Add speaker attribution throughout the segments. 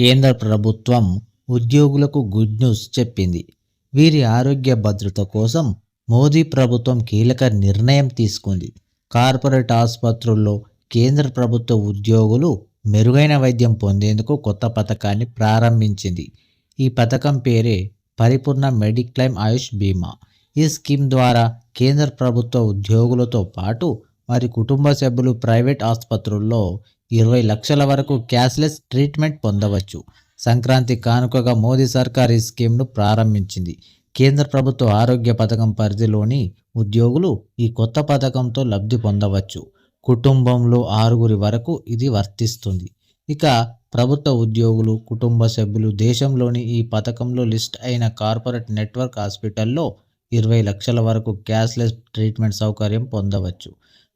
Speaker 1: కేంద్ర ప్రభుత్వం ఉద్యోగులకు గుడ్ న్యూస్ చెప్పింది. వీరి ఆరోగ్య భద్రత కోసం మోదీ ప్రభుత్వం కీలక నిర్ణయం తీసుకుంది. కార్పొరేట్ ఆసుపత్రుల్లో కేంద్ర ప్రభుత్వ ఉద్యోగులు మెరుగైన వైద్యం పొందేందుకు కొత్త పథకాన్ని ప్రారంభించింది. ఈ పథకం పేరే పరిపూర్ణ మెడిక్లైమ్ ఆయుష్ బీమా. ఈ స్కీమ్ ద్వారా కేంద్ర ప్రభుత్వ ఉద్యోగులతో పాటు వారి కుటుంబ సభ్యులు ప్రైవేట్ ఆసుపత్రుల్లో ఇరవై లక్షల వరకు క్యాష్లెస్ ట్రీట్మెంట్ పొందవచ్చు. సంక్రాంతి కానుకగా మోదీ సర్కార్ ఈ స్కీమ్ను ప్రారంభించింది. కేంద్ర ప్రభుత్వ ఆరోగ్య పథకం పరిధిలోని ఉద్యోగులు ఈ కొత్త పథకంతో లబ్ధి పొందవచ్చు. కుటుంబంలో ఆరుగురి వరకు ఇది వర్తిస్తుంది. ఇక ప్రభుత్వ ఉద్యోగులు కుటుంబ సభ్యులు దేశంలోని ఈ పథకంలో లిస్ట్ అయిన కార్పొరేట్ నెట్వర్క్ హాస్పిటల్లో ఇరవై లక్షల వరకు క్యాష్లెస్ ట్రీట్మెంట్ సౌకర్యం పొందవచ్చు.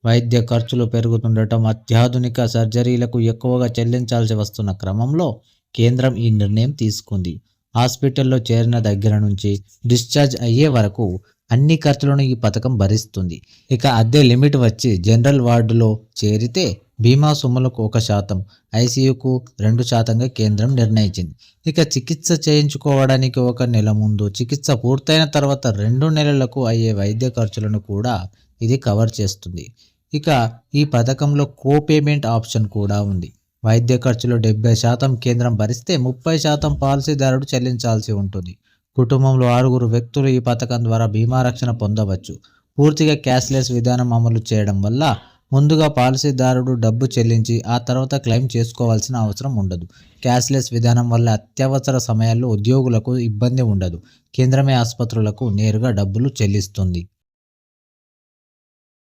Speaker 1: వైద్య ఖర్చులు పెరుగుతుండటం అత్యాధునిక సర్జరీలకు ఎక్కువగా చెల్లించాల్సి వస్తున్న క్రమంలో కేంద్రం ఈ నిర్ణయం తీసుకుంది. హాస్పిటల్లో చేరిన దగ్గర నుంచి డిశ్చార్జ్ అయ్యే వరకు అన్ని ఖర్చులను ఈ పథకం భరిస్తుంది. ఇక అద్దె లిమిట్ వచ్చి జనరల్ వార్డులో చేరితే బీమా సొమ్ములకు ఒక శాతం ఐసీయూకు రెండు శాతంగా కేంద్రం నిర్ణయించింది. ఇక చికిత్స చేయించుకోవడానికి ఒక నెల ముందు చికిత్స పూర్తయిన తర్వాత రెండు నెలలకు అయ్యే వైద్య ఖర్చులను కూడా ఇది కవర్ చేస్తుంది. ఇక ఈ పథకంలో కోపేమెంట్ ఆప్షన్ కూడా ఉంది. వైద్య ఖర్చులు డెబ్బై శాతం కేంద్రం భరిస్తే ముప్పై శాతం పాలసీదారుడు చెల్లించాల్సి ఉంటుంది. కుటుంబంలో ఆరుగురు వ్యక్తులు ఈ పథకం ద్వారా బీమా రక్షణ పొందవచ్చు. పూర్తిగా క్యాష్లెస్ విధానం అమలు చేయడం వల్ల ముందుగా పాలసీదారుడు డబ్బు చెల్లించి ఆ తర్వాత క్లెయిమ్ చేసుకోవాల్సిన అవసరం ఉండదు. క్యాష్లెస్ విధానం వల్ల అత్యవసర సమయాల్లో ఉద్యోగులకు ఇబ్బంది ఉండదు. కేంద్రమే ఆసుపత్రులకు నేరుగా డబ్బులు చెల్లిస్తుంది.